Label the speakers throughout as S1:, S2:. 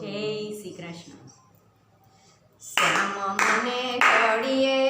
S1: જય શ્રી કૃષ્ણ.
S2: શ્યામ મને ઘડીએ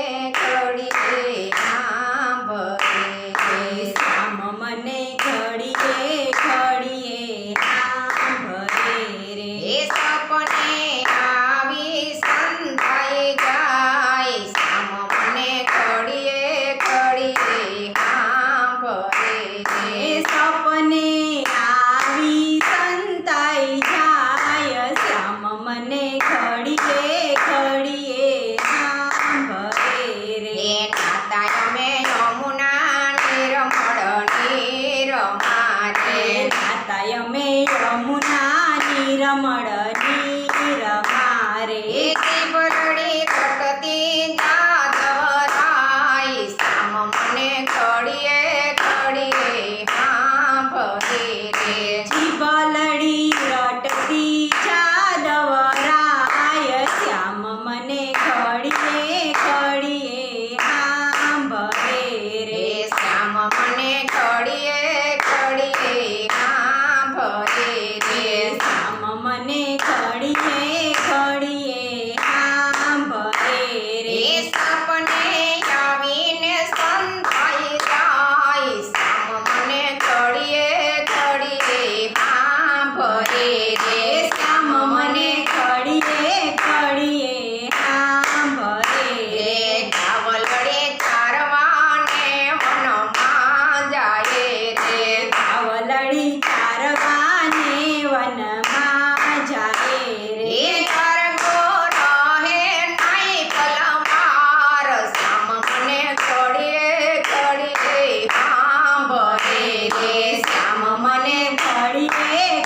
S1: રે
S2: શ્યામ મને
S1: મળીએ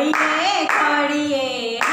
S1: ઘડીએ ઘડીએ